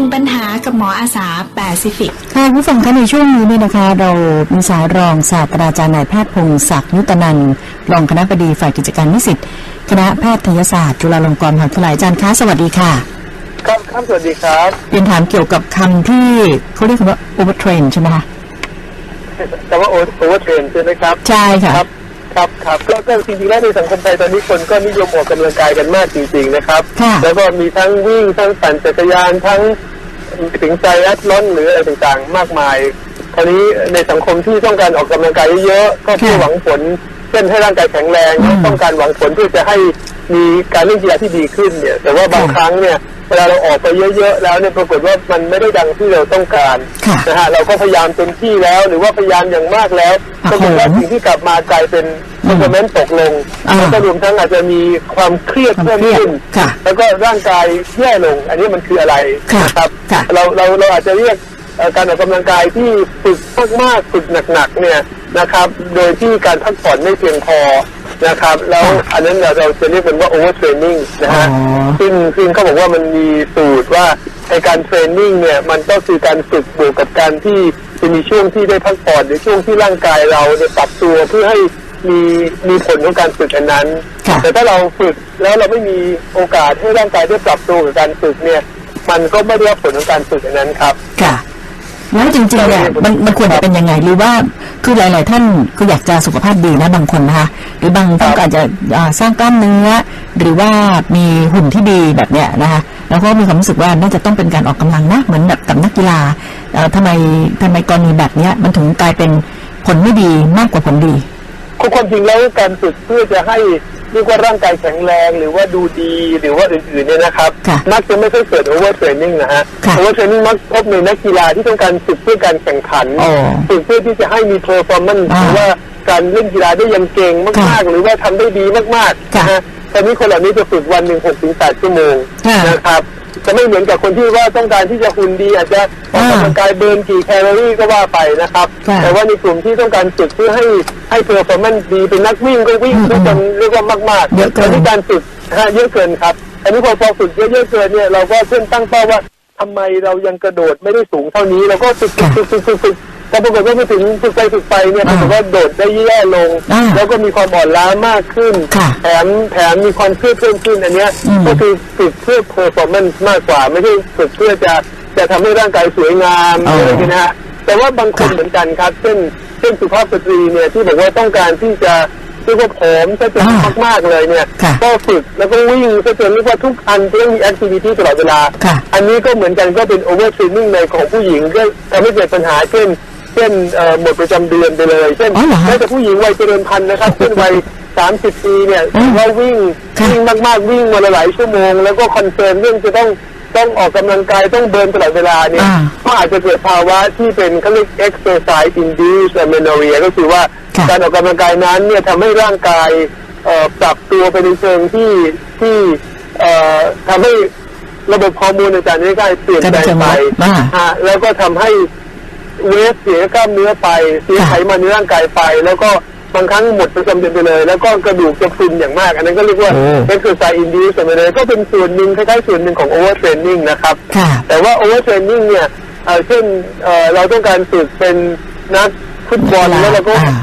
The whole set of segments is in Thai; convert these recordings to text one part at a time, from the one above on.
นึ่งปัญหากับหมออาสาแปซิฟิกค่ะคุณผู้ฟังคะในช่วงนี้เนี่ยนะคะ เรามีสายรองศาสตราจารย์นายแพทย์พงศักดิ์ยุตนันท์รองคณะบดีฝ่ายกิจการนิสิตคณะแพทยศาสตร์จุฬาลงกรณ์มหาวิทยาลัยอาจารย์คะสวัสดีค่ะครับครับสวัสดีครับเรียนถามเกี่ยวกับคำที่เขาเรียกกันว่า overtrain ใช่ไหมคะแต่ว่าโอเวอร์เทรนใช่ไหมครับใช่ค่ะครับครับครับก็ก็จริงๆแล้วในสังคมไทยตอนนี้คนก็นิยมออกกำลังกายกันมากจริง ๆ นะครับค่ะแล้วก็มีทั้งวิ่งทั้งปั่นจักรยานทั้ง ถึงไซแอตลอนหรืออะไรต่างๆ มากมายคราวนี้ในสังคมที่ต้องการออกกำลังกายเยอะๆก็เพื่อค่ะหวังผลเช่นให้ร่างกายแข็งแรงอืมต้องการหวังผลเพื่อจะให้มีการเล่นกีฬาที่ดีขึ้นเนี่ย แต่ว่าบางค่ะครั้งเนี่ยเวลาเราออกไปเยอะๆแล้วเนี่ยปรากฏว่ามันไม่ได้ดังที่เราต้องการค่ะนะฮะเราก็พยายามเต็มที่แล้ว หรือว่าพยายามอย่างมากแล้วอะก็คือว่าผมสิ่งที่กลับมากลายเป็น อืคมอมเมนต์ตกลงอ่าแล้วก็รวมทั้งอาจจะมีความเครียดความเพิ่มเครียดขึ้น ค่ะแล้วก็ร่างกายแย่ลง อันนี้มันคืออะไรค่ะนะครับ ค่ะ เราเราเราอาจจะเรียกเอ่อการออกกำลังกายที่ฝึกมากๆฝึกหนักๆเนี่ยนะครับ โดยที่การพักผ่อนไม่เพียงพอนะครับ แล้วอันนั้นเราเราจะเรียกมันว่า overtraining นะฮะอ๋อ ซึ่งซึ่งเขาบอกว่ามันมีสูตรว่าในการเทรนนิ่งเนี่ยมันก็คือการฝึกบวกกับการที่จะมีช่วงที่ได้พักผ่อนหรือช่วงที่ร่างกายเราเนี่ยปรับตัวเพื่อให้ มีมีผลของการฝึกอันนั้น ค่ะ แต่ถ้าเราฝึกแล้วเราไม่มีโอกาสให้ร่างกายได้ปรับตัวกับการฝึกเนี่ย มันก็ไม่ได้รับผลของการฝึกอันนั้นครับ ค่ะ แล้วจริงๆเนี่ยมันมันควรจะเป็นยังไงหรือว่าคือหลาย ๆ ท่านคืออยากจะสุขภาพดีนะบางคนนะคะหรือบางท่านก็อาจจะอ่าสร้างกล้ามเนื้อ หรือว่ามีหุ่นที่ดีแบบเนี้ยนะคะแล้วก็มีความรู้สึกว่าน่าจะต้องเป็นการออกกำลังนะเหมือนแบบกับนักกีฬาเอ่อทำไมทำไมกรณีแบบเนี้ยมันถึงกลายเป็นผลไม่ดีมากกว่าผลดี คือความจริงแล้วการฝึกเพื่อจะให้เรียกว่าร่างกายแข็งแรงหรือว่าดูดีหรือว่าอื่นๆเนี่ยนะครับ ค่ะมักจะไม่ค่อยเกิดโอเวอร์เทรนนิ่งนะฮะค่ะ โอเวอร์เทรนนิ่งมักพบในนักกีฬาที่ต้องการฝึกเพื่อการแข่งขันอ๋อฝึกเพื่อที่จะให้มีเพอร์ฟอร์แมนซ์อ่าหรือว่าการเล่นกีฬาได้อยังเก่งมากค่ะๆหรือว่าทำได้ดีมากๆค่ะนะฮะตอนนี้คนเหล่านี้จะฝึกวันหนึ่งหกถึงแปดชั่วโมงค่ะนะครับ จะไม่เหมือนกับคนที่ว่าต้องการที่จะหุ่นดี อาจจะออกกำลังกายเบิร์นกี่แคลอรี่ก็ว่าไปนะครับ ค่ะแต่ว่าในกลุ่มที่ต้องการฝึกเพื่อให้ให้เพอร์ฟอร์แมนซ์ดีเป็นนักวิ่งก็วิ่งอืมด้วยกันเรียกว่ามากๆเยอะเกิน แต่ที่การฝึกฮะเยอะเกินครับอันนี้พอพอฝึกเยอะๆเกินเนี่ยเราก็เพิ่มตั้งเป้าว่าทำไมเรายังกระโดดไม่ได้สูงเท่านี้เราก็ฝึกฝึกฝึกฝึกฝึกฝึก แต่ปรากฏว่าไปถึงฝึกไปฝึกไปเนี่ยปรากฏว่าโดดได้แย่ลงอ่าแล้วก็มีความอ่อนล้ามากขึ้นค่ะแถมแถมมีความเครียดเพิ่มขึ้นอันเนี้ยอืมก็คือฝึกเพื่อ performance มากกว่า ไม่ใช่ฝึกเพื่อจะจะทำให้ร่างกายสวยงามอ๋อออะไรอย่างเงี้ยนะฮะแต่ว่าบางคนค่ะเหมือนกันครับเช่นเช่นสุภาพสตรีเนี่ยที่บอกว่าต้องการที่จะเรียกว่าผอมซะจนอ่ามากๆเลยเนี่ยค่ะก็ฝึกแล้วก็วิ่งซะจนเรียกว่าทุกอันจะต้องมีแอคทิวิตี้ตลอดเวลาค่ะอันนี้ก็เหมือนกันก็เป็นโอเวอร์เทรนนิ่งในของผู้หญิงก็ทำให้เกิดปัญหาเช่นเช่นเอ่อหมดประจำเดือนไปเลย เช่นอ๋อเหรอฮะแม้แต่ผู้หญิงวัยเจริญพันธุ์นะครับเช่นวัย30ปีเนี่ยอืมว่าวิ่งค่ะวิ่งมากๆวิ่งมาหลายๆชั่วโมง แล้วก็คอนเซิร์นเรื่องจะต้องต้องออกกำลังกายต้องเบิร์นตลอดเวลาเนี่ยอ่าก็อาจจะเกิดภาวะที่เป็นเขาเรียก exercise induced amenorrhea ก็คือว่าค่ะการออกกำลังกายนั้นเนี่ยทำให้ร่างกายเอ่อปรับตัวไปในเชิงที่ที่เอ่อทำให้ระบบฮอร์โมนต่างๆในร่างกายเปลี่ยนแปลงไปอ่าฮะแล้วก็ทำให้ เวฟเสียกล้ามเนื้อไปเสียค่ะไขมันในร่างกายไป แล้วก็บางครั้งหมดประจำเดือนไปเลย แล้วก็กระดูกจะพรุนอย่างมาก อันนั้นก็เรียกว่าโอ้ exercise induced ไปเลยก็เป็นส่วนหนึ่งคล้ายๆส่วนหนึ่งของ overtraining นะครับค่ะแต่ว่า overtraining เนี่ยเอ่อเช่นเอ่อเราต้องการฝึกเป็นนักฟุตบอลนักกีฬาแล้วเราก็อ่า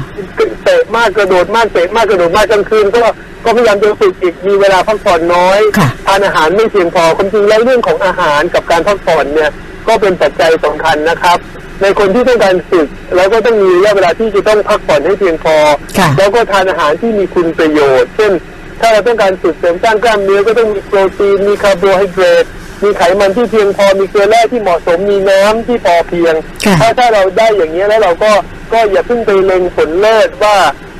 เตะมากกระโดดมากเตะมากกระโดดมากกลางคืนก็ก็พยายามจะฝึกอีกมีเวลาพักผ่อนน้อยค่ะทานอาหารไม่เพียงพอความจริงแล้วเรื่องของอาหารกับการพักผ่อนเนี่ยก็เป็นปัจจัยสำคัญนะครับ ในคนที่ต้องการฝึกแล้วก็ต้องมีระยะเวลาที่จะต้องพักผ่อนให้เพียงพอค่ะแล้วก็ทานอาหารที่มีคุณประโยชน์ เช่น ถ้าเราต้องการฝึกเสริมสร้างกล้ามเนื้อก็ต้องมีโปรตีนมีคาร์โบไฮเดรตมีไขมันที่เพียงพอมีเกลือแร่ที่เหมาะสมมีน้ำที่พอเพียงค่ะถ้าถ้าเราได้อย่างนี้ยแล้วเราก็ก็อย่าเพิ่งไปเล็งผลเลิศว่า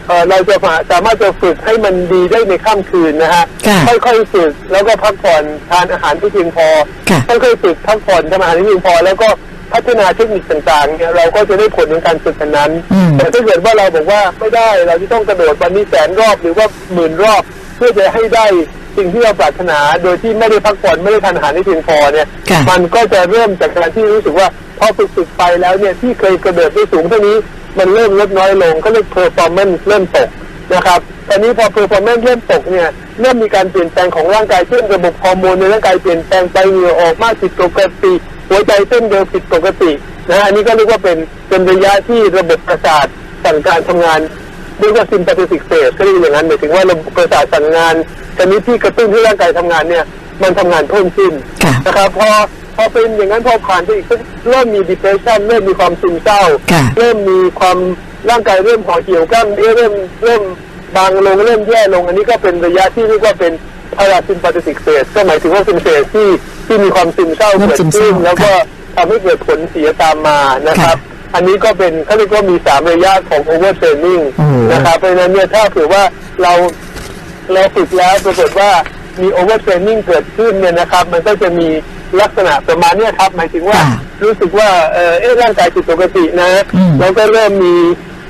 เอ่อเราจะสามารถจะฝึกให้มันดีได้ในค่ำคืนนะฮะค่ะค่อยๆฝึกแล้วก็พักผ่อนทานอาหารที่เพียงพอ ค่ะค่อยๆฝึกพักผ่อนทำอาหารที่เพียงพอ แล้วก็ พัฒนาเทคนิคต่างๆเนี่ยเราก็จะได้ผลในการฝึกอันนั้นอืมแต่ถ้าเกิดว่าเราบอกว่าไม่ได้เราจะต้องกระโดดวันนี้แสนรอบหรือว่าหมื่นรอบ เพื่อจะให้ได้สิ่งที่เราปรารถนาโดยที่ไม่ได้พักผ่อนไม่ได้ทานอาหารที่เพียงพอเนี่ยค่ะมันก็จะเริ่มจากการที่รู้สึกว่าพอฝึกฝึกๆไปแล้วเนี่ยที่เคยกระโดดได้สูงเท่านี้มันเริ่มลดน้อยลงก็เรียก performance เริ่มตกนะครับตอนนี้พอ performance เริ่มตกเนี่ยเริ่มมีการเปลี่ยนแปลงของร่างกายเช่นระบบฮอร์โมนในร่างกายเปลี่ยนแปลงไปเหงื่อออกมากผิดปกติ หัวใจเต้นเร็วผิดปกตินะอันนี้ก็เรียกว่าเป็นเป็นระยะที่ระบบประสาทสั่งการทำงานเรียกว่า sympathetic phase ก็เรียกอย่างนั้นหมายถึงว่าระบบประสาทสั่งงานชนิดที่กระตุ้นให้ร่างกายทำงานเนี่ย มันทำงานเพิ่มขึ้นค่ะนะครับพอพอเป็นอย่างนั้นพอผ่านไปอีกสักเริ่มมี depression เริ่มมีความซึมเศร้าค่ะเริ่มมีความร่างกายเริ่มห่อเหี่ยวกล้ามเนื้อเริ่มเริ่มบางลงเริ่มแย่ลง อันนี้ก็เป็นระยะที่เรียกว่าเป็นพาราซิมปาติสิกเฟสก็หมายถึงว่าเป็นเฟสที่ ที่มีความซึมเศร้าเริ่มเกิดซึมเศขึ้ร้านแล้วก็ทำให้เกิดผลเสียตามมานะครับ อันนี้ก็เป็นเขาเรียกว่ามีสามระยะของ over training โอ้โหนะครับเพราะฉะนั้นเนี่ยถ้าถือว่าเราเราฝึกแล้วปรากฏว่ามีโอเวอร์เทรนนิ่งเกิดขึ้นเนี่ยนะครับ มันก็จะมีลักษณะประมาณเนี้ยครับ หมายถึงว่าค่ะรู้สึกว่าเออเอ๊ะร่างกายผิดปกตินะอืมแล้วก็เริ่มมี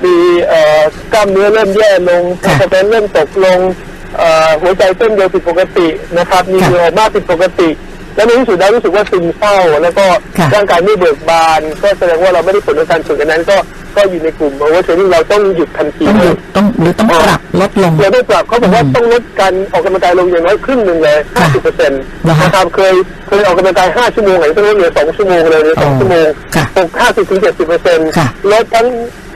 มีเอ่อกล้ามเนื้อเริ่มแย่ลงค่ะสเตนเริ่มตกลงเอ่อหัวใจเต้นเร็วผิดปกตินะครับ มีค่ะเหงื่อออกมากผิดปกติ แล้วในที่สุดแล้วรู้สึกว่าซึมเศร้าแล้วก็ค่ะร่างกายไม่เบิกบาน ก็แสดงว่าเราไม่ได้ผลในการฝึกอันนั้นก็ ก็อยู่ในกลุ่มโอเวอร์เทรนนิ่งเราต้องหยุดทันทีต้องหเลยุยดต้องหรือต้องปรับลดลงเราได้ปรับเขาบอกว่าอืมต้องลดการออกกำลังกายลงอย่างน้อยครึ่งหนึ่งเลยค่ะ50เปอร์เซ็นต์เหรอคะนะครับเคยเคยออกกำลังกาย5ชั่วโมงไหนต้องลดเหลือ2ชั่วโมงเลยเหลืออ๋อ2ชั่วโมงค่ะหก50ถึง70เปอร์เซ็นต์ค่ะลดทั้ง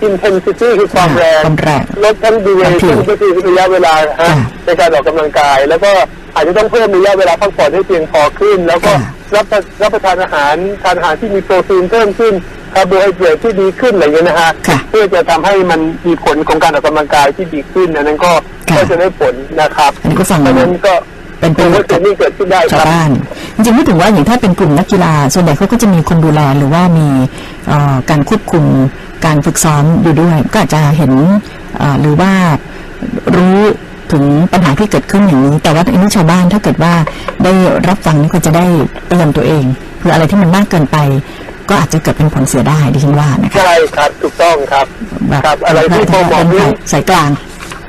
intensity คือความแรงความแรงลดทั้ง duration ความถี่ก็คือระยะเวลาฮะค่ะในการออกกำลังกาย แล้วก็อาจจะต้องเพิ่มระยะเวลาพักผ่อนให้เพียงพอขึ้น แล้วก็ค่ะรับประรับประทานอาหารทานอาหารที่มีโปรตีนเพิ่มขึ้น คาร์โบไฮเดรตที่ดีขึ้นอะไรอย่างเงี้ยนะฮะค่ะเพื่อจะทำให้มันมีผลของการออกกำลังกายที่ดีขึ้นอันนั้นก็ค่ะก็จะได้ผลนะครับอันนี้ก็ฟังเพราะฉะนั้นก็เป็นประเป็นโยว่าชน์เทรกับนนิ่งเกิดขึ้นได้คชาวรับบ้านจริงๆไม่ถึงว่าอย่างถ้าเป็นกลุ่มนักกีฬา ส่วนใหญ่เขาก็จะมีคนดูแลหรือว่ามีเอ่อการควบคุมการฝึกซ้อมอยู่ด้วย ก็อาจจะเห็นเอ่อหรือว่ารู้ถึงปัญหาที่เกิดขึ้นอย่างนี้ แต่ว่าอันนี้ชาวบ้านถ้าเกิดว่าได้รับฟังนี่ก็จะได้เตือนตัวเองเพื่ออะไรที่มันมากเกินไป ก็อาจจะเกิดเป็นผลเสียได้ดิฉันว่านะคะใช่ครับถูกต้องครับแบบครับ อะไรที่พอเหมาะเป็นนี่สายกลาง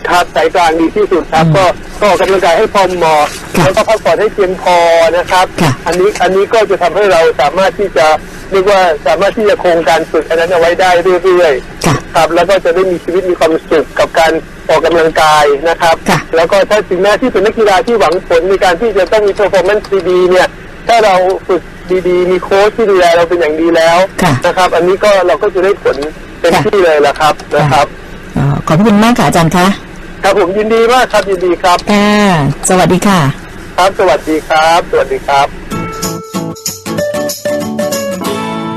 ครับสายกลางดีที่สุดครับอืมก็ก็ออกกำลังกายให้พอเหมาะค่ะแล้วก็พักผ่อนให้เพียงพอนะครับค่ะอันนี้อันนี้ก็จะทำให้เราสามารถที่จะเรียกว่าสามารถที่จะคงการฝึกอันนั้นเอาไว้ได้เรื่อยๆค่ะครับ แล้วก็จะได้มีชีวิตมีความสุขกับการออกกำลังกายนะครับค่ะแล้วก็ถ้าถึงแม้ที่เป็นนักกีฬาที่หวังผลในการที่จะต้องมี performance ดีๆเนี่ย ถ้าเราฝึกดีๆ มีโค้ชที่ดูแลเราเป็นอย่างดีแล้วค่ะนะครับ อันนี้ก็เราก็จะได้ผลเต็มค่ะที่เลยละครับนะครับเอ่อขอบพระคุณมากค่ะอาจารย์คะครับผมยินดีมากครับยินดีครับค่ะสวัสดีค่ะ ครับสวัสดีครับ สวัสดีครับ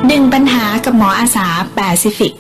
หนึ่งปัญหากับหมออาสาแปซิฟิก